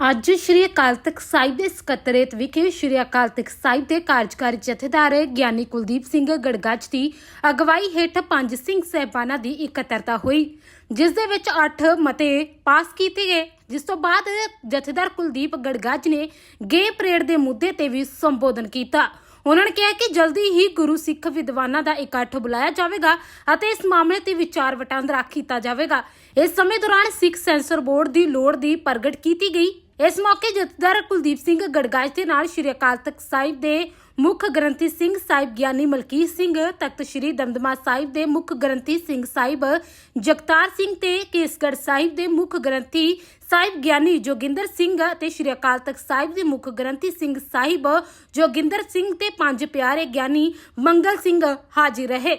ਅੱਜ ਸ਼੍ਰੀ ਅਕਾਲ ਤਖਤ ਸਾਹਿਬ ਦੇ ਸਕੱਤਰੇਤ ਵਿਖੇ ਸ਼੍ਰੀ ਅਕਾਲ ਤਖਤ ਸਾਹਿਬ ਦੇ ਕਾਰਜਕਾਰੀ ਜਥੇਦਾਰ ਗਿਆਨੀ ਕੁਲਦੀਪ ਸਿੰਘ ਗੜਗੱਜ ਦੀ ਅਗਵਾਈ ਹੇਠ ਪੰਜ ਸਿੰਘ ਸਹਿਬਾਨਾਂ ਦੀ ਇਕੱਤਰਤਾ ਹੋਈ, ਜਿਸ ਦੇ ਵਿੱਚ 8 ਮਤੇ ਪਾਸ ਕੀਤੇ ਗਏ। ਜਿਸ ਤੋਂ ਬਾਅਦ ਜਥੇਦਾਰ ਕੁਲਦੀਪ ਗੜਗੱਜ ਨੇ ਗੇ ਪਰੇਡ ਦੇ ਮੁੱਦੇ ਤੇ ਵੀ ਸੰਬੋਧਨ ਕੀਤਾ। ਉਹਨਾਂ ਨੇ ਕਿਹਾ ਕਿ ਜਲਦੀ ਹੀ ਗੁਰੂ ਸਿੱਖ ਵਿਦਵਾਨਾਂ ਦਾ ਇਕੱਠ ਬੁਲਾਇਆ ਜਾਵੇਗਾ ਅਤੇ ਇਸ ਮਾਮਲੇ ਤੇ ਵਿਚਾਰ ਵਟਾਂਦਰਾ ਕੀਤਾ ਜਾਵੇਗਾ। ਇਸ ਸਮੇਂ ਦੌਰਾਨ ਸਿੱਖ ਸੈਂਸਰ ਬੋਰਡ ਦੀ ਲੋੜ ਦੀ ਪ੍ਰਗਟ ਕੀਤੀ ਗਈ। ਇਸ ਮੌਕੇ ਜਥੇਦਾਰ ਕੁਲਦੀਪ ਸਿੰਘ ਗੜਗਾਜ ਦੇ ਨਾਲ ਸ਼੍ਰੀ ਅਕਾਲ ਤਖਤ ਸਾਹਿਬ ਦੇ ਮੁੱਖ ਗ੍ਰੰਥੀ ਸਿੰਘ ਸਾਹਿਬ ਗਿਆਨੀ ਮਲਕੀਤ ਸਿੰਘ ਤਖਤ ਸ੍ਰੀ ਦਮਦਮਾ ਸਾਹਿਬ ਦੇ ਮੁੱਖ ਗ੍ਰੰਥੀ ਸਿੰਘ ਸਾਹਿਬ, ਜਗਤਾਰ ਸਿੰਘ ਤੇ ਕੇਸਗੜ ਸਾਹਿਬ ਦੇ ਮੁੱਖ ਗ੍ਰੰਥੀ ਸਾਹਿਬ ਗਿਆਨੀ ਜੋਗਿੰਦਰ ਸਿੰਘ ਅਤੇ ਸ਼੍ਰੀ ਅਕਾਲ ਤਖਤ ਸਾਹਿਬ ਦੇ ਮੁੱਖ ਗ੍ਰੰਥੀ ਸਿੰਘ ਸਾਹਿਬ, ਜੋਗਿੰਦਰ ਸਿੰਘ ਤੇ ਪੰਜ ਪਿਆਰੇ ਗਿਆਨੀ ਮੰਗਲ ਸਿੰਘ ਹਾਜ਼ਰ ਰਹੇ।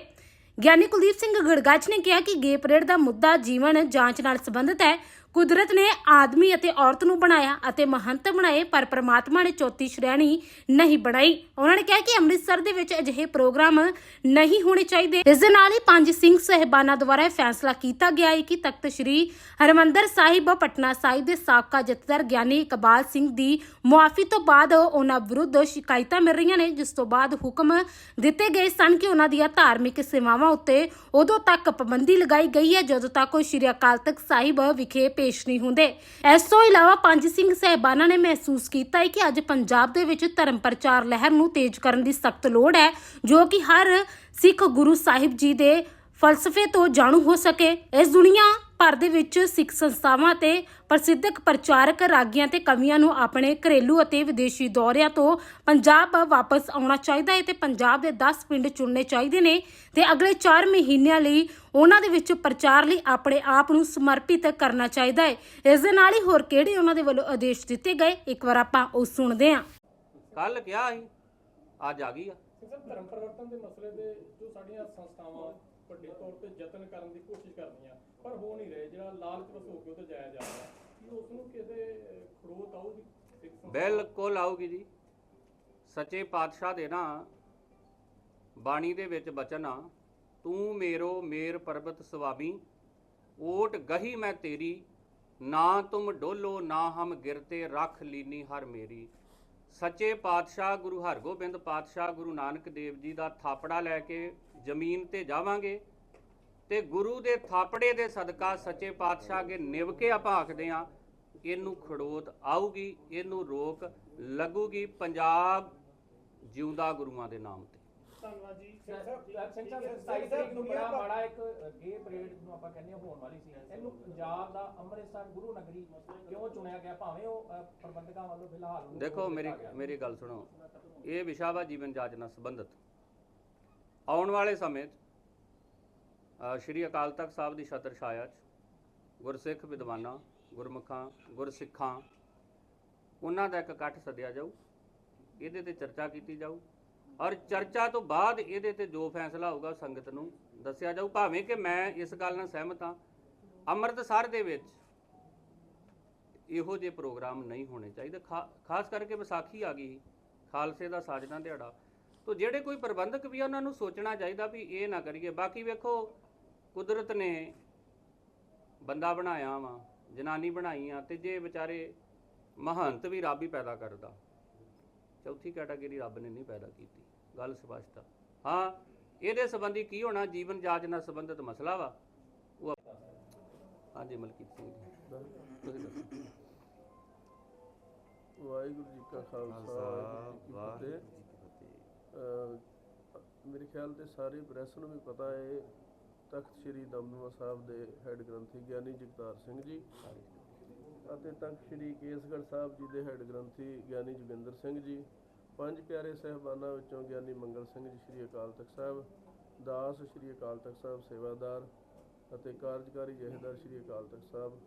ਗਿਆਨੀ ਕੁਲਦੀਪ ਸਿੰਘ ਗੜਗਾਚ ਨੇ ਕਿਹਾ ਕਿ ਗੇ ਪਰੇਡ ਦਾ ਮੁੱਦਾ ਜੀਵਨ ਜਾਂਚ ਨਾਲ ਸੰਬੰਧਿਤ ਹੈ। ਕੁਦਰਤ ਨੇ ਆਦਮੀ ਅਤੇ ਔਰਤ ਨੂੰ ਬਣਾਇਆ ਅਤੇ ਮਹੰਤ ਬਣਾਏ, ਪਰ ਪ੍ਰਮਾਤਮਾ ਨੇ ਚੌਥੀ ਸ਼੍ਰੇਣੀ ਨਹੀਂ ਬਣਾਈ। ਉਹਨਾਂ ਨੇ ਕਿਹਾ ਕਿ ਅੰਮ੍ਰਿਤਸਰ ਦੇ ਵਿੱਚ ਅਜਿਹੇ ਪ੍ਰੋਗਰਾਮ ਨਹੀਂ ਹੋਣੇ ਚਾਹੀਦੇ। ਇਸ ਦੇ ਨਾਲ ਹੀ ਪੰਜ ਸਿੰਘ ਸਹਿਬਾਨਾਂ ਦੁਆਰਾ ਫੈਸਲਾ ਕੀਤਾ ਗਿਆ ਹੈ ਕਿ ਤਖਤ ਸ੍ਰੀ ਹਰਮੰਦਰ ਸਾਹਿਬ, ਪਟਨਾ ਸਾਹਿਬ ਦੇ ਸਾਬਕਾ ਜਥੇਦਾਰ ਗਿਆਨੀ ਇਕਬਾਲ ਸਿੰਘ ਦੀ ਮੁਆਫੀ ਤੋਂ ਬਾਅਦ ਉਹਨਾਂ ਵਿਰੁੱਧ ਸ਼ਿਕਾਇਤਾਂ ਮਿਲ ਰਹੀਆਂ ਨੇ, ਜਿਸ ਤੋਂ ਬਾਅਦ ਹੁਕਮ ਦਿੱਤੇ ਗਏ ਸਨ ਕਿ ਉਹਨਾਂ ਦੀਆਂ ਧਾਰਮਿਕ ਸੇਵਾਵਾਂ ਉੱਤੇ ਉਦੋਂ ਤੱਕ ਪਾਬੰਦੀ ਲਗਾਈ ਗਈ ਹੈ। ਜਦੋਂ ਤੱਕ ਉਹ ਸ਼੍ਰੀ ਅਕਾਲ ਤਖਤ ਸਾਹਿਬ ਵਿਖੇ ਪੇਸ਼ ਨਹੀਂ ਹੁੰਦੇ। ਇਸ ਤੋਂ ਇਲਾਵਾ ਪੰਜ ਸਿੰਘ ਸਹਿਬਾਨਾਂ ਨੇ ਮਹਿਸੂਸ ਕੀਤਾ ਹੈ ਕਿ ਅੱਜ ਪੰਜਾਬ ਦੇ ਵਿੱਚ ਧਰਮ ਪ੍ਰਚਾਰ ਲਹਿਰ ਨੂੰ ਤੇਜ਼ ਕਰਨ ਦੀ ਸਖਤ ਲੋੜ ਹੈ, ਜੋ ਕਿ ਹਰ ਸਿੱਖ ਗੁਰੂ ਸਾਹਿਬ ਜੀ ਦੇ ਫਲਸਫੇ ਤੋਂ ਜਾਣੂ ਹੋ ਸਕੇ। ਇਸ ਦੁਨੀਆ ਭਰ ਦੇ ਵਿੱਚ ਸਿੱਖ ਸੰਸਥਾਵਾਂ ਤੇ ਪ੍ਰਸਿੱਧਕ ਪ੍ਰਚਾਰਕ ਰਾਗੀਆਂ ਤੇ ਕਵੀਆਂ ਨੂੰ ਆਪਣੇ ਘਰੇਲੂ ਅਤੇ ਵਿਦੇਸ਼ੀ ਦੌਰਿਆਂ ਤੋਂ ਪੰਜਾਬ ਵਾਪਸ ਆਉਣਾ ਚਾਹੀਦਾ ਹੈ ਤੇ ਪੰਜਾਬ ਦੇ 10 ਪਿੰਡ ਚੁਣਨੇ ਚਾਹੀਦੇ ਨੇ ਤੇ ਅਗਲੇ 4 ਮਹੀਨਿਆਂ ਲਈ ਉਹਨਾਂ ਦੇ ਵਿੱਚ ਪ੍ਰਚਾਰ ਲਈ ਆਪਣੇ ਆਪ ਨੂੰ ਸਮਰਪਿਤ ਕਰਨਾ ਚਾਹੀਦਾ ਹੈ। ਇਸ ਦੇ ਨਾਲ ਹੀ ਹੋਰ ਕਿਹੜੇ ਉਹਨਾਂ ਦੇ ਵੱਲੋਂ ਆਦੇਸ਼ ਦਿੱਤੇ ਗਏ? ਇੱਕ ਵਾਰ ਆਪਾਂ ਉਹ ਸੁਣਦੇ ਹਾਂ। ਕੱਲ ਕਿਹਾ ਸੀ ਅੱਜ ਆ ਗਈ ਆ। ਸਰ ਧਰਮ ਪਰਿਵਰਤਨ ਦੇ ਮਸਲੇ ਦੇ ਜੋ ਸਾਡੀਆਂ ਸੰਸਥਾਵਾਂ ਵੱਡੇ ਤੌਰ ਤੇ ਯਤਨ ਕਰਨ ਦੀ ਕੋਸ਼ਿਸ਼ ਕਰਦੀਆਂ ਪਰ ਹੋ ਨਹੀਂ ਰਹੇ, ਜਿਹੜਾ ਲਾਲਚ ਹੋ ਕੇ ਉਹ ਜਾਇਆ ਜਾ ਰਿਹਾ, ਕੀ ਉਸ ਨੂੰ ਕਿਸੇ ਖੜੋਤ ਆਊਗੀ ਬਿਲਕੁਲ ਆਊਗੀ ਜੀ। ਸੱਚੇ ਪਾਤਸ਼ਾਹ ਦੇ ਨਾ, ਬਾਣੀ ਦੇ ਵਿੱਚ ਬਚਨ ਆ, ਤੂੰ ਮੇਰੋ ਮੇਰ ਪਰਬਤ ਸੁਆਮੀ, ਓਟ ਗਹੀ ਮੈਂ ਤੇਰੀ, ਨਾ ਤੁਮ ਡੋਲੋ ਨਾ ਹਮ ਗਿਰਤੇ ਰੱਖ ਲੀਨੀ ਹਰ ਮੇਰੀ। ਸੱਚੇ ਪਾਤਸ਼ਾਹ ਗੁਰੂ ਹਰਗੋਬਿੰਦ ਪਾਤਸ਼ਾਹ ਗੁਰੂ ਨਾਨਕ ਦੇਵ ਜੀ ਦਾ ਥਾਪੜਾ ਲੈ ਕੇ ਜ਼ਮੀਨ ਤੇ ਜਾਵਾਂਗੇ ਤੇ ਗੁਰੂ ਦੇ ਥਾਪੜੇ ਦੇ ਸਦਕਾ ਸੱਚੇ ਪਾਤਸ਼ਾਹ ਅੱਗੇ ਨਿਵ ਕੇ ਆਪਾਂ ਆਖਦੇ ਆ ਇਹਨੂੰ ਖੜੋਤ ਆਊਗੀ ਇਹਨੂੰ ਰੋਕ ਲੱਗੂਗੀ ਪੰਜਾਬ ਜਿਉਂਦਾ ਗੁਰੂਆਂ ਦੇ ਨਾਮ ਤੇ ਧੰਨਵਾਦ ਜੀ ਸਿੰਘ ਸਾਹਿਬ ਸਿੰਘ ਸਾਹਿਬ 27 ਤਰੀਕ ਨੂੰ ਬੜਾ ਮਾੜਾ ਇੱਕ ਗੇ ਪਰੇਡ ਨੂੰ ਆਪਾਂ ਕਹਿੰਦੇ ਹਾਂ ਹੋਣ ਵਾਲੀ ਸੀ ਇਹਨੂੰ ਪੰਜਾਬ ਦਾ ਅੰਮ੍ਰਿਤਸਰ ਗੁਰੂ ਨਗਰੀ ਕਿਉਂ ਚੁਣਿਆ ਗਿਆ ਭਾਵੇਂ ਉਹ ਅ, ਪ੍ਰਬੰਧਕਾਂ ਵੱਲੋਂ ਫਿਲਹਾਲ ਉਹਨੂੰ ਦੇਖੋ ਮੇਰੀ। ਮੇਰੀ ਗੱਲ ਸੁਣੋ ਇਹ ਵਿਸ਼ਾ ਵਾ ਜੀਵਨ ਜਾਚ ਨਾਲ ਸੰਬੰਧਿਤ ਆਉਣ ਵਾਲੇ ਸਮੇਂ 'ਚ ਸ਼੍ਰੀ ਅਕਾਲ ਤਖਤ ਸਾਹਿਬ ਦੀ ਛਤਰ ਛਾਇਆ 'ਚ ਗੁਰਸਿੱਖ ਵਿਦਵਾਨਾਂ, ਗੁਰਮੁਖਾਂ, ਗੁਰਸਿੱਖਾਂ, ਉਹਨਾਂ ਦਾ ਇੱਕ ਇਕੱਠ ਸੱਦਿਆ ਜਾਊ, ਇਹਦੇ ਤੇ ਚਰਚਾ ਕੀਤੀ ਜਾਊ ਔਰ ਚਰਚਾ ਤੋਂ ਬਾਅਦ ਇਹਦੇ ਤੇ ਜੋ ਫੈਸਲਾ ਹੋਊਗਾ ਸੰਗਤ ਨੂੰ ਦੱਸਿਆ ਜਾਊ, ਭਾਵੇਂ ਕਿ ਮੈਂ ਇਸ ਗੱਲ ਨਾਲ ਸਹਿਮਤ ਹਾਂ, ਅੰਮ੍ਰਿਤਸਰ ਦੇ ਵਿੱਚ ਇਹੋ ਜਿਹੇ ਪ੍ਰੋਗਰਾਮ ਨਹੀਂ ਹੋਣੇ ਚਾਹੀਦੇ, ਖਾ- ਖਾਸ ਕਰਕੇ ਵਿਸਾਖੀ ਆ ਗਈ, ਖਾਲਸੇ ਦਾ ਸਾਜਨਾ ਦਿਹਾੜਾ, ਤੋਂ ਜਿਹੜੇ ਕੋਈ ਪ੍ਰਬੰਧਕ ਵੀ ਆ, ਉਹਨਾਂ ਨੂੰ ਸੋਚਣਾ ਚਾਹੀਦਾ ਵੀ ਇਹ ਨਾ ਕਰੀਏ, ਬਾਕੀ ਵੇਖੋ ਕੁਦਰਤ ਨੇ ਬੰਦਾ ਬਣਾਇਆ ਵਾ ਜਨਾਨੀ ਬਣਾਈ ਆ ਤੇ ਜੇ ਵਿਚਾਰੇ ਮਹੰਤ ਵੀ ਰੱਬ ਹੀ ਪੈਦਾ ਕਰਦਾ। ਚੌਥੀ ਕੈਟਾਗਰੀ ਰੱਬ ਨੇ ਨਹੀਂ ਪੈਦਾ ਕੀਤੀ ਗੱਲ ਸਪਸ਼ਟ ਆ। ਹਾਂ ਇਹਦੇ ਸੰਬੰਧੀ ਕੀ ਹੋਣਾ ਜੀਵਨ ਜਾਚ ਨਾਲ ਸੰਬੰਧਿਤ ਮਸਲਾ ਵਾ? ਉਹ ਹਾਂਜੀ ਮਲਕੀਤ ਸਿੰਘ ਜੀ। ਤੁਸੀਂ ਦੱਸੋ। ਵਾਹਿਗੁਰੂ ਜੀ ਕਾ ਖਾਲਸਾ ਵਾਹਿਗੁਰੂ ਜੀ ਕੀ ਫਤਿਹ। ਅਹ, ਮੇਰੇ ਖਿਆਲ ਤੇ ਸਾਰੇ ਪ੍ਰੈਸ ਨੂੰ ਵੀ ਪਤਾ ਹੈ ਤਖਤ ਸ੍ਰੀ ਦਮਦਮਾ ਸਾਹਿਬ ਦੇ ਹੈੱਡ ਗ੍ਰੰਥੀ ਗਿਆਨੀ ਜਗਤਾਰ ਸਿੰਘ ਜੀ ਅਤੇ ਤਖਤ ਸ੍ਰੀ ਕੇਸਗੜ੍ਹ ਸਾਹਿਬ ਜੀ ਦੇ ਹੈੱਡ ਗ੍ਰੰਥੀ ਗਿਆਨੀ ਜੋਗਿੰਦਰ ਸਿੰਘ ਜੀ, ਪੰਜ ਪਿਆਰੇ ਸਹਿਬਾਨਾਂ ਵਿੱਚੋਂ ਗਿਆਨੀ ਮੰਗਲ ਸਿੰਘ ਜੀ ਸ੍ਰੀ ਅਕਾਲ ਤਖਤ ਸਾਹਿਬ, ਦਾਸ ਸ੍ਰੀ ਅਕਾਲ ਤਖਤ ਸਾਹਿਬ ਸੇਵਾਦਾਰ ਅਤੇ ਕਾਰਜਕਾਰੀ ਜਹੇਦਾਰ ਸ੍ਰੀ ਅਕਾਲ ਤਖਤ ਸਾਹਿਬ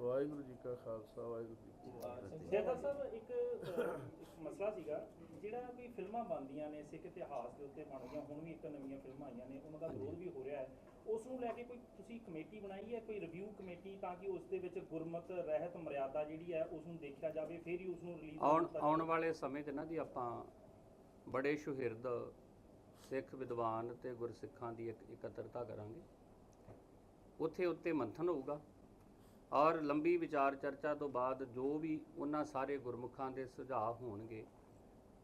ਵਾਹਿਗੁਰੂ ਜੀ ਕਾ ਖਾਲਸਾ ਵਾਹਿਗੁਰੂ ਜੀ ਕੀ ਫਤਿਹ। ਜੈਦਾ ਸਾਹਿਬ ਇੱਕ ਇੱਕ ਮਸਲਾ ਸੀਗਾ ਜਿਹੜਾ ਵੀ ਫਿਲਮਾਂ ਬਣਦੀਆਂ ਨੇ ਸਿੱਖ ਇਤਿਹਾਸ ਦੇ ਉੱਤੇ ਬਣਦੀਆਂ ਹੁਣ ਵੀ ਇੱਕ ਨਵੀਆਂ ਫਿਲਮਾਂ ਆਈਆਂ ਨੇ ਉਹਨਾਂ ਦਾ ਵਿਰੋਧ ਵੀ ਹੋ ਰਿਹਾ ਹੈ। ਉਸ ਨੂੰ ਲੈ ਕੇ ਕੋਈ ਤੁਸੀਂ ਕਮੇਟੀ ਬਣਾਈ ਹੈ ਕੋਈ ਰਿਵਿਊ ਕਮੇਟੀ ਤਾਂ ਕਿ ਉਸ ਦੇ ਵਿੱਚ ਗੁਰਮਤ ਰਹਿਤ ਮਰਿਆਦਾ ਜਿਹੜੀ ਹੈ ਉਸ ਨੂੰ ਦੇਖਿਆ ਜਾਵੇ ਫਿਰ ਹੀ ਉਸ ਨੂੰ ਰਿਲੀਜ਼ ਆਉਣ ਆਉਣ ਵਾਲੇ ਸਮੇਂ 'ਚ ਨਾ ਜੀ ਆਪਾਂ ਬੜੇ ਸੁਹਿਰਦ ਸਿੱਖ ਵਿਦਵਾਨ ਤੇ ਗੁਰਸਿੱਖਾਂ ਦੀ ਇੱਕ ਇਕੱਤਰਤਾ ਕਰਾਂਗੇ। ਉੱਥੇ ਉੱਤੇ ਮੰਥਨ ਹੋਊਗਾ। ਔਰ ਲੰਬੀ ਵਿਚਾਰ ਚਰਚਾ ਤੋਂ ਬਾਅਦ ਜੋ ਵੀ ਉਹਨਾਂ ਸਾਰੇ ਗੁਰਮੁਖਾਂ ਦੇ ਸੁਝਾਅ ਹੋਣਗੇ,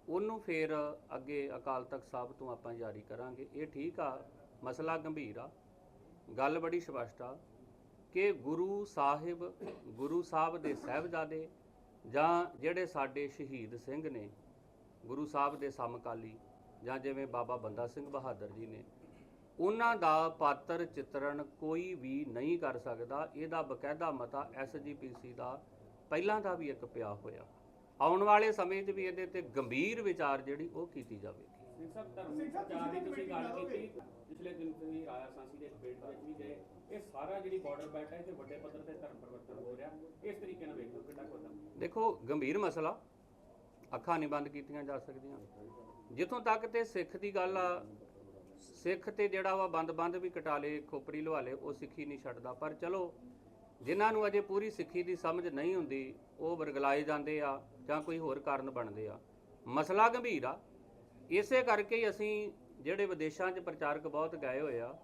ਉਹਨੂੰ ਫਿਰ ਅੱਗੇ ਅਕਾਲ ਤਖਤ ਸਾਹਿਬ ਤੋਂ ਆਪਾਂ ਜਾਰੀ ਕਰਾਂਗੇ। ਇਹ ਠੀਕ ਆ, ਮਸਲਾ ਗੰਭੀਰ ਆ। ਗੱਲ ਬੜੀ ਸਪਸ਼ਟ ਆ ਕਿ ਗੁਰੂ ਸਾਹਿਬ ਗੁਰੂ ਸਾਹਿਬ ਦੇ ਸਹਿਬਜ਼ਾਦੇ ਜਾਂ ਜਿਹੜੇ ਸਾਡੇ ਸ਼ਹੀਦ ਸਿੰਘ ਨੇ, ਗੁਰੂ ਸਾਹਿਬ ਦੇ ਸਮਕਾਲੀ ਜਾਂ ਜਿਵੇਂ ਬਾਬਾ ਬੰਦਾ ਸਿੰਘ ਬਹਾਦਰ ਜੀ ਨੇ ਉਹਨਾਂ ਦਾ ਪਾਤਰ ਚਿੱਤਰਣ ਕੋਈ ਵੀ ਨਹੀਂ ਕਰ ਸਕਦਾ। ਇਹਦਾ ਬਕਾਇਦਾ ਮਤਾ ਐਸਜੀਪੀਸੀ ਦਾ ਪਹਿਲਾਂ ਦਾ ਵੀ ਇੱਕ ਪਿਆ ਹੋਇਆ। ਆਉਣ ਵਾਲੇ ਸਮੇਂ 'ਚ ਵੀ ਇਹਦੇ ਤੇ ਗੰਭੀਰ ਵਿਚਾਰ ਜਿਹੜੀ ਉਹ ਕੀਤੀ ਜਾਵੇਗੀ। ਸਿੰਘ ਸਾਹਿਬ ਧਰਮ ਪ੍ਰਚਾਰ ਦੀ ਤੁਸੀਂ ਗੱਲ ਕੀਤੀ ਪਿਛਲੇ ਦਿਨ ਤੁਸੀਂ ਰਾਜਾ ਸਾਂਸੀ ਦੇ ਡਿਬੇਟ ਵਿੱਚ ਵੀ ਗਏ। ਇਹ ਸਾਰਾ ਜਿਹੜੀ ਬਾਰਡਰ ਬੈਲਟ ਹੈ ਤੇ ਵੱਡੇ ਪੱਧਰ ਤੇ ਧਰਮ ਪਰਿਵਰਤਨ ਹੋ ਰਿਹਾ। ਇਸ ਤਰੀਕੇ ਨਾਲ ਵੇਖੋ ਕਿੰਨਾ ਕੁ ਹੁੰਦਾ ਦੇਖੋ ਗੰਭੀਰ ਮਸਲਾ। ਅੱਖਾਂ ਨਹੀਂ ਬੰਦ ਕੀਤੀਆਂ ਜਾ ਸਕਦੀਆਂ। ਜਿੱਥੋਂ ਤੱਕ ਤੇ ਸਿੱਖ ਦੀ ਗੱਲ ਆ ਸਿੱਖ ਤੇ ਜਿਹੜਾ ਵਾ ਬੰਦ-ਬੰਦ ਵੀ ਕਟਾ ਲੇ ਖੋਪਰੀ ਲਵਾ ਲੇ ਉਹ ਸਿੱਖੀ ਨਹੀਂ ਛੱਡਦਾ। ਪਰ ਚਲੋ, ਜਿਨ੍ਹਾਂ ਨੂੰ ਅਜੇ ਪੂਰੀ ਸਿੱਖੀ ਦੀ ਸਮਝ ਨਹੀਂ ਹੁੰਦੀ, ਉਹ ਵਰਗਲਾਏ ਜਾਂਦੇ ਆ ਜਾਂ ਕੋਈ ਹੋਰ ਕਾਰਨ ਬਣਦੇ ਆ। ਮਸਲਾ ਗੰਭੀਰ ਆ। ਇਸੇ ਕਰਕੇ ਹੀ ਅਸੀਂ ਜਿਹੜੇ ਵਿਦੇਸ਼ਾਂ 'ਚ ਪ੍ਰਚਾਰਕ ਬਹੁਤ ਗਏ ਹੋਏ ਆ,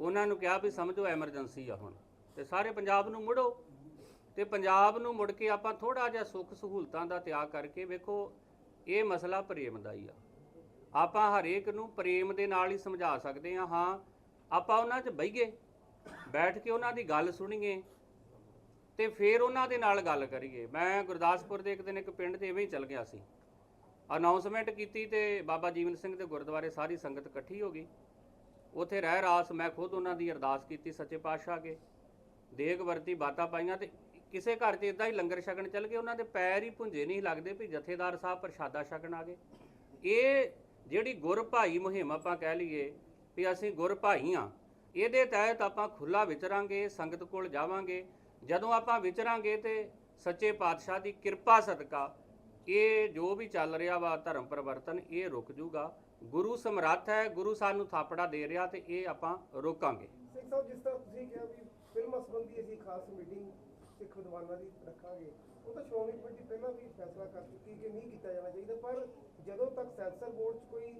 ਉਹਨਾਂ ਨੂੰ ਕਿਹਾ ਵੀ ਸਮਝੋ ਐਮਰਜੈਂਸੀ ਆ ਹੁਣ। ਤੇ ਸਾਰੇ ਪੰਜਾਬ ਨੂੰ ਮੁੜੋ। ਤੇ ਪੰਜਾਬ ਨੂੰ ਮੁੜ ਕੇ ਆਪਾਂ ਥੋੜਾ ਜਿਹਾ ਸੁੱਖ ਸਹੂਲਤਾਂ ਦਾ ਤਿਆਗ ਕਰਕੇ ਵੇਖੋ, ਇਹ ਮਸਲਾ ਪ੍ਰੇਮ ਦਾ ਹੀ ਆ। ਆਪਾਂ ਹਰੇਕ ਨੂੰ ਪ੍ਰੇਮ ਦੇ ਨਾਲ ਹੀ ਸਮਝਾ ਸਕਦੇ ਹਾਂ ਹਾਂ, ਆਪਾਂ ਉਹਨਾਂ 'ਚ ਬਈਏ, ਬੈਠ ਕੇ ਉਹਨਾਂ ਦੀ ਗੱਲ ਸੁਣੀਏ ਤੇ ਫਿਰ ਉਹਨਾਂ ਦੇ ਨਾਲ ਗੱਲ ਕਰੀਏ। ਮੈਂ ਗੁਰਦਾਸਪੁਰ ਦੇ ਇੱਕ ਦਿਨ ਇੱਕ ਪਿੰਡ 'ਚ ਇਵੇਂ ਹੀ ਚੱਲ ਗਿਆ ਸੀ। ਅਨਾਉਂਸਮੈਂਟ ਕੀਤੀ ਤੇ ਬਾਬਾ ਜੀਵਨ ਸਿੰਘ ਦੇ ਗੁਰਦੁਆਰੇ ਸਾਰੀ ਸੰਗਤ ਇਕੱਠੀ ਹੋ ਗਈ। ਉੱਥੇ ਰਹਿ ਰਾਸ ਮੈਂ ਖੁਦ ਉਹਨਾਂ ਦੀ ਅਰਦਾਸ ਕੀਤੀ ਸੱਚੇ ਪਾਤਸ਼ਾਹ ਕੇ ਦੇਗ ਵਰਤੀ ਬਾਤਾਂ ਪਾਈਆਂ ਤੇ ਕਿਸੇ ਘਰ 'ਚ ਇਦਾਂ ਹੀ ਲੰਗਰ ਛਕਣ ਚੱਲ ਗਏ, ਉਹਨਾਂ ਦੇ ਪੈਰ ਹੀ ਪੁੰਜੇ ਨਹੀਂ ਲੱਗਦੇ ਵੀ ਜਥੇਦਾਰ ਸਾਹਿਬ ਪ੍ਰਸ਼ਾਦਾ ਛਕਣ ਆ ਗਏ। ਇਹ ਜਿਹੜੀ ਗੁਰ ਭਾਈ ਮੁਹਿੰਮ ਆਪਾਂ ਕਹਿ ਲਈਏ ਵੀ ਅਸੀਂ ਗੁਰ ਭਾਈ ਆ ਇਹਦੇ ਤਹਿਤ ਆਪਾਂ ਖੁੱਲਾ ਵਿਚਰਾਂਗੇ, ਸੰਗਤ ਕੋਲ ਜਾਵਾਂਗੇ। ਜਦੋਂ ਆਪਾਂ ਵਿਚਰਾਂਗੇ ਤੇ ਸੱਚੇ ਪਾਤਸ਼ਾਹ ਦੀ ਕਿਰਪਾ ਸਦਕਾ, ਇਹ ਜੋ ਵੀ ਚੱਲ ਰਿਹਾ ਵਾ ਧਰਮ ਪਰਿਵਰਤਨ, ਇਹ ਰੁਕ ਜੂਗਾ। ਗੁਰੂ ਸਮਰੱਥ ਹੈ, ਗੁਰੂ ਸਾਨੂੰ ਥਾਪੜਾ ਦੇ ਰਿਹਾ ਤੇ ਇਹ ਆਪਾਂ ਰੋਕਾਂਗੇ। ਸਿੰਘ ਸਾਹਿਬ, ਜਿਸ ਤਰ੍ਹਾਂ ਤੁਸੀਂ ਕਿਹਾ ਵੀ ਫਿਲਮਾਂ ਸੰਬੰਧੀ ਅਸੀਂ ਖਾਸ ਮੀਟਿੰਗ ਸਿੱਖ ਵਿਦਵਾਨਾਂ ਦੀ ਰੱਖਾਂਗੇ, ਉਹ ਤਾਂ ਸ਼੍ਰੋਮਣੀ ਕਮੇਟੀ ਪਹਿਲਾਂ ਵੀ ਫੈਸਲਾ ਕਰ ਚੁੱਕੀ ਕਿ ਨਹੀਂ ਕੀਤਾ ਜਾਣਾ ਚਾਹੀਦਾ, ਪਰ ਜਦੋਂ ਤੱਕ ਸੈਂਸਰ ਬੋਰਡ 'ਚ ਕੋਈ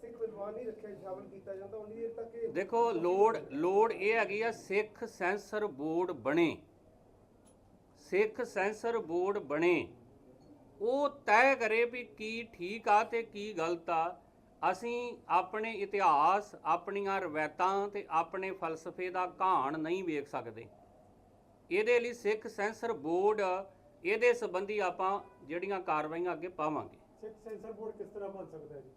ਸਿੱਖ ਵਿਦਵਾਨ ਨਹੀਂ ਰੱਖਿਆ ਸ਼ਾਮਲ ਕੀਤਾ ਜਾਂਦਾ, ਉਨੀ ਦੇਰ ਤੱਕ ਇਹ ਦੇਖੋ, ਲੋੜ ਲੋੜ ਇਹ ਹੈਗੀ ਆ, ਸਿੱਖ ਸੈਂਸਰ ਬੋਰਡ ਬਣੇ। ਸਿੱਖ ਸੈਂਸਰ ਬੋਰਡ ਬਣੇ। ਉਹ ਤੈਅ ਕਰੇ ਵੀ ਕੀ ਠੀਕ ਆ ਤੇ ਕੀ ਗਲਤ ਆ। ਅਸੀਂ ਆਪਣੇ ਇਤਿਹਾਸ, ਆਪਣੀਆਂ ਰਵਾਇਤਾਂ ਤੇ ਆਪਣੇ ਫਲਸਫੇ ਦਾ ਘਾਣ ਨਹੀਂ ਵੇਖ ਸਕਦੇ। ਇਹਦੇ ਲਈ ਸਿੱਖ ਸੈਂਸਰ ਬੋਰਡ, ਇਹਦੇ ਸੰਬੰਧੀ ਆਪਾਂ ਜਿਹੜੀਆਂ ਕਾਰਵਾਈਆਂ ਅੱਗੇ ਪਾਵਾਂਗੇ। ਸਿੱਖ ਸੈਂਸਰ ਬੋਰਡ ਕਿਸ ਤਰ੍ਹਾਂ ਬਣ ਸਕਦਾ ਹੈ ਜੀ?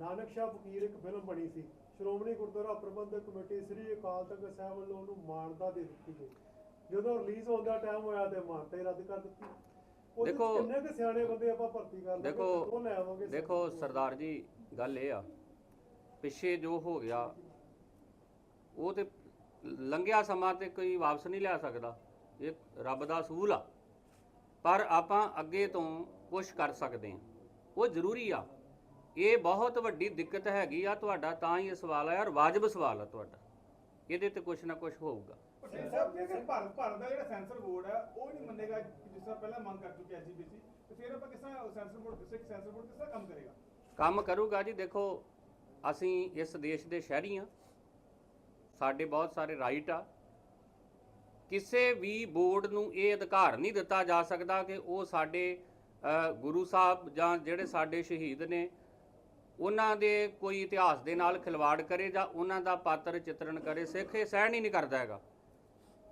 ਨਾਨਕ ਸ਼ਾਹ ਫਕੀਰ ਇੱਕ ਫਿਲਮ ਬਣੀ ਸੀ ਸ਼੍ਰੋਮਣੀ ਗੁਰਦੁਆਰਾ ਪ੍ਰਬੰਧਕ ਕਮੇਟੀ ਸ੍ਰੀ ਅਕਾਲ ਤਖਤ ਸਾਹਿਬ ਵੱਲੋਂ ਉਹਨੂੰ ਮਾਨਤਾ ਦੇ ਦਿੱਤੀ ਗਈ। ਜਦੋਂ ਰਿਲੀਜ਼ ਹੋਣ ਦਾ ਟਾਈਮ ਹੋਇਆ ਤੇ ਮਾਨਤਾ ਹੀ ਰੱਦ ਕਰ ਦਿੱਤੀ। ਦੇਖੋ- ਕਿੰਨੇ ਕੁ ਸਿਆਣੇ ਬੰਦੇ ਆਪਾਂ ਭਰਤੀ ਕਰ ਦੇਖੋ ਕਿੱਥੋਂ ਲੈ ਆਵਾਂਗੇ ਦੇਖੋ ਸਰਦਾਰ ਜੀ ਗੱਲ ਇਹ ਆ ਪਿੱਛੇ ਜੋ ਹੋ ਗਿਆ ਉਹ ਤੇ ਲੰਘਿਆ ਸਮਾਂ ਤੇ ਕੋਈ ਵਾਪਸ ਨਹੀਂ ਲਿਆ ਸਕਦਾ। ਇਹ ਰੱਬ ਦਾ ਅਸੂਲ ਆ। ਪਰ ਆਪਾਂ ਅੱਗੇ ਤੋਂ ਕੁਝ ਕਰ ਸਕਦੇ ਹਾਂ। ਉਹ ਜ਼ਰੂਰੀ ਆ। ਇਹ ਬਹੁਤ ਵੱਡੀ ਦਿੱਕਤ ਹੈਗੀ ਆ ਤੁਹਾਡਾ ਤਾਂ ਹੀ ਇਹ ਸਵਾਲ ਆਇਆ ਔਰ ਵਾਜਬ ਸਵਾਲ ਆ ਤੁਹਾਡਾ। ਇਹਦੇ ਤੇ ਕੁਝ ਨਾ ਕੁਝ ਹੋਊਗਾ। ਸਿੰਘ ਸਾਹਿਬ ਜੇਕਰ ਭਾਰਤ ਭਾਰਤ ਦਾ ਜਿਹੜਾ ਸੈਂਸਰ ਬੋਰਡ ਹੈ ਉਹ ਨਹੀਂ ਮੰਨੇਗਾ ਕਿ ਜਿਸ ਤਰ੍ਹਾਂ ਪਹਿਲਾਂ ਮੰਗ ਕਰ ਚੁੱਕਿਆ ਐਸਜੀਪੀਸੀ ਤੇ ਫਿਰ ਆਪਾਂ ਕਿਸ ਤਰ੍ਹਾਂ censor board Sikh censor board ਕਿਸ ਤਰ੍ਹਾਂ ਕੰਮ ਕਰੇਗਾ? ਕੰਮ ਕਰੂਗਾ ਜੀ ਦੇਖੋ ਅਸੀਂ ਇਸ ਦੇਸ਼ ਦੇ ਸ਼ਹਿਰੀ ਆ। ਸਾਡੇ ਬਹੁਤ ਸਾਰੇ ਰਾਈਟ ਆ। ਕਿਸੇ ਵੀ ਬੋਰਡ ਨੂੰ ਇਹ ਅਧਿਕਾਰ ਨਹੀਂ ਦਿੱਤਾ ਜਾ ਸਕਦਾ ਕਿ ਉਹ ਸਾਡੇ ਗੁਰੂ ਸਾਹਿਬ ਜਾਂ ਜਿਹੜੇ ਸਾਡੇ ਸ਼ਹੀਦ ਨੇ, ਉਹਨਾਂ ਦੇ ਕੋਈ ਇਤਿਹਾਸ ਦੇ ਨਾਲ ਖਿਲਵਾੜ ਕਰੇ ਜਾਂ ਉਹਨਾਂ ਦਾ ਪਾਤਰ ਚਿੱਤਰਣ ਕਰੇ, ਸਿੱਖ ਇਹ ਸਹਿਣ ਹੀ ਨਹੀਂ ਕਰਦਾ ਹੈਗਾ।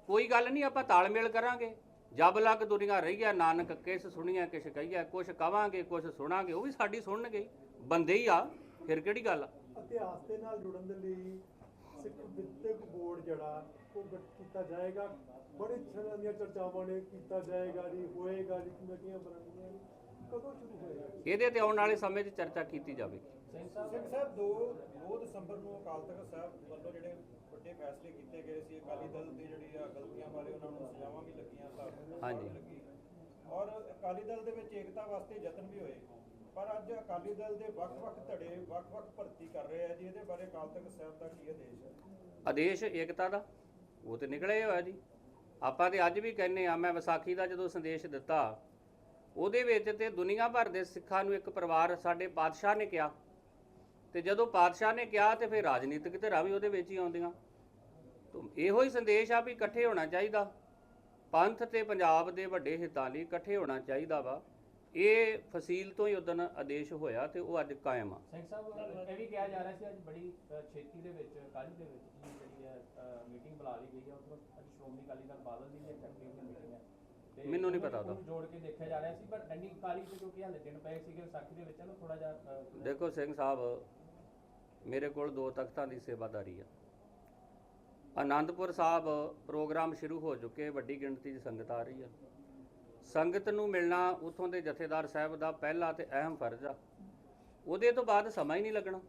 ਕੋਈ ਗੱਲ ਨਹੀਂ, ਆਪਾਂ ਤਾਲਮੇਲ ਕਰਾਂਗੇ। ਜਬ ਲੱਗ ਦੁਨੀਆ ਰਹੀ ਹੈ ਨਾਨਕ ਕਿਸ ਸੁਣੀਆਂ ਕਿਛ ਕਹੀਆ ਕੁਛ ਕਵਾਂਗੇ, ਕੁਛ ਸੁਣਾਂਗੇ, ਉਹ ਵੀ ਸਾਡੀ ਸੁਣਨਗੇ। ਬੰਦੇ ਹੀ ਆ, ਫਿਰ ਕਿਹੜੀ ਗੱਲ ਆ? ਇਤਿਹਾਸ ਦੇ ਨਾਲ ਜੁੜਨ ਦੇ ਲਈ ਸਿੱਖ ਵਿਦਿਅਕ ਬੋਰਡ ਜਿਹੜਾ ਗਠ ਕੀਤਾ ਜਾਏਗਾ ਬੜੇ ਤਰ੍ਹਾਂ ਦੀਆਂ ਚਰਚਾਵਾਂ ਨੇ ਕੀਤਾ ਜਾਏਗਾ ਜੀ ਹੋਏਗਾ ਜੀ ਕਮੇਟੀਆਂ ਬਣਨਗੀਆਂ ਜੀ ਕਦੋਂ ਸ਼ੁਰੂ ਹੋਏਗਾ ਇਹਦੇ ਤੇ ਆਉਣ ਵਾਲੇ ਸਮੇਂ 'ਚ ਚਰਚਾ ਕੀਤੀ ਜਾਵੇਗੀ। ਸਿੰਘ ਸਾਹਿਬ ਸਿੰਘ ਸਾਹਿਬ 2 2 ਦਸੰਬਰ ਨੂੰ ਅਕਾਲ ਤਖਤ ਸਾਹਿਬ ਵੱਲੋਂ ਜਿਹੜੇ ਵੱਡੇ ਫੈਸਲੇ ਕੀਤੇ ਗਏ ਸੀ ਅਕਾਲੀ ਦਲ ਦੀ ਜਿਹੜੀ ਆ ਗਲਤੀਆਂ ਬਾਰੇ ਉਹਨਾਂ ਨੂੰ ਸਜ਼ਾਵਾਂ ਵੀ ਲੱਗੀਆਂ ਧਾਰਮਿਕ ਹਾਂਜੀ। ਲੱਗੀ ਔਰ ਅਕਾਲੀ ਦਲ ਦੇ ਵਿੱਚ ਏਕਤਾ ਵਾਸਤੇ ਯਤਨ ਵੀ ਹੋਏ। ਪਰ ਅੱਜ ਅਕਾਲੀ ਦਲ ਦੇ ਵੱਖ-ਵੱਖ ਧੜੇ ਵੱਖ-ਵੱਖ ਭਰਤੀ ਕਰ ਰਹੇ ਆ ਜੀ। ਇਹਦੇ ਬਾਰੇ ਅਕਾਲ ਤਖਤ ਸਾਹਿਬ ਦਾ ਕੀ ਆਦੇਸ਼ ਹੈ? ਆਦੇਸ਼ ਏਕਤਾ ਦਾ। ਉਹ ਤੇ ਨਿਕਲੇ ਹੋਇਆ ਜੀ। ਆਪਾਂ ਤੇ ਅੱਜ ਵੀ ਕਹਿੰਨੇ ਆ, ਮੈਂ ਵਿਸਾਖੀ ਦਾ ਜਦੋਂ ਸੰਦੇਸ਼ ਦਿੱਤਾ, ਉਹਦੇ ਵਿੱਚ ਤੇ ਦੁਨੀਆ ਭਰ ਦੇ ਸਿੱਖਾਂ ਨੂੰ ਇੱਕ ਪਰਿਵਾਰ ਸਾਡੇ ਪਾਤਸ਼ਾਹ ਨੇ ਕਿਹਾ। ਤੇ ਜਦੋਂ ਪਾਤਸ਼ਾਹ ਨੇ ਕਿਹਾ ਤੇ ਫਿਰ ਰਾਜਨੀਤਿਕ ਧਿਰਾਂ ਵੀ ਉਹਦੇ ਵਿੱਚ ਹੀ ਆਉਂਦੀਆਂ। ਤਾਂ ਇਹੋ ਹੀ ਸੰਦੇਸ਼ ਆ ਵੀ ਇਕੱਠੇ ਹੋਣਾ ਚਾਹੀਦਾ। ਪੰਥ ਤੇ ਪੰਜਾਬ ਦੇ ਵੱਡੇ ਹਿੱਤਾਂ ਲਈ ਇਕੱਠੇ ਹੋਣਾ ਚਾਹੀਦਾ ਵਾ। ਇਹ ਫਸੀਲ ਤੋਂ ਹੀ ਉਦੋਂ ਆਦੇਸ਼ ਹੋਇਆ ਤੇ ਉਹ ਅੱਜ ਕਾਇਮ ਆ। ਸਿੰਘ ਸਾਹਿਬ ਇਹ ਵੀ ਕਿਹਾ ਜਾ ਰਿਹਾ ਸੀ ਅੱਜ ਬੜੀ ਅ, ਛੇਤੀ ਦੇ ਵਿੱਚ ਕੱਲ੍ਹ ਦੇ ਵਿੱਚ ਹੀ ਜਿਹੜੀ ਹੈ ਮੀਟਿੰਗ ਬੁਲਾ ਲਈ ਗਈ ਹੈ। ਉਸ ਵਿੱਚ ਅੱਜ ਸ਼੍ਰੋਮਣੀ ਅਕਾਲੀ ਦਲ ਬਾਦਲ ਦੀ ਵੀ ਇੱਕ ਐਕਟਿਵ ਮੀਟਿੰਗ ਹੈ। ਤੇ ਮੈਨੂੰ ਨਹੀਂ ਪਤਾ ਉਹਦਾ। ਉਹਨੂੰ ਜੋੜ ਕੇ ਦੇਖਿਆ ਜਾ ਰਿਹਾ ਸੀ ਪਰ ਇੰਨੀ ਕਾਲੀ ਤੇ ਕਿਉਂਕਿ ਹਾਲੇ ਦਿਨ ਪਏ ਸੀਗੇ ਵਿਸਾਖੀ ਦੇ ਵਿੱਚ ਨਾ ਥੋੜਾ ਜਿਹਾ ਅ, ਦੇਖੋ ਸਿੰਘ ਸਾਹਿਬ ਮੇਰੇ ਕੋਲ ਦੋ ਤਖਤਾਂ ਦੀ ਸੇਵਾਦਾਰੀ ਆ। ਆਨੰਦਪੁਰ ਸਾਹਿਬ ਪ੍ਰੋਗਰਾਮ ਸ਼ੁਰੂ ਹੋ ਚੁੱਕੇ ਵੱਡੀ ਗਿਣਤੀ 'ਚ ਸੰਗਤ ਆ ਰਹੀ ਆ। ਸੰਗਤ ਨੂੰ ਮਿਲਣਾ ਉਥੋਂ ਦੇ ਜਥੇਦਾਰ ਸਾਹਿਬ ਦਾ ਪਹਿਲਾ ਤੇ ਅਹਿਮ ਫਰਜ਼ ਆ। ਉਹਦੇ ਤੋਂ ਬਾਅਦ ਸਮਾਂ ਹੀ ਨਹੀਂ ਲੱਗਣਾ।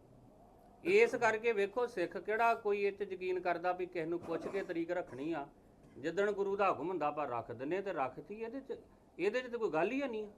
ਇਸ ਕਰਕੇ ਵੇਖੋ, ਸਿੱਖ ਕਿਹੜਾ ਕੋਈ ਇਹ 'ਚ ਯਕੀਨ ਕਰਦਾ ਵੀ ਕਿਸ ਨੂੰ ਪੁੱਛ ਕੇ ਤਰੀਕ ਰੱਖਣੀ ਆ। ਜਿੱਦਣ ਗੁਰੂ ਦਾ ਹੁਕਮ ਹੁੰਦਾ, ਆਪਾਂ ਰੱਖ ਦਿੰਨੇ ਤੇ ਰੱਖਤੀ, ਇਹਦੇ 'ਚ ਇਹਦੇ 'ਚ ਤਾਂ ਕੋਈ ਗੱਲ ਹੀ ਨਹੀਂ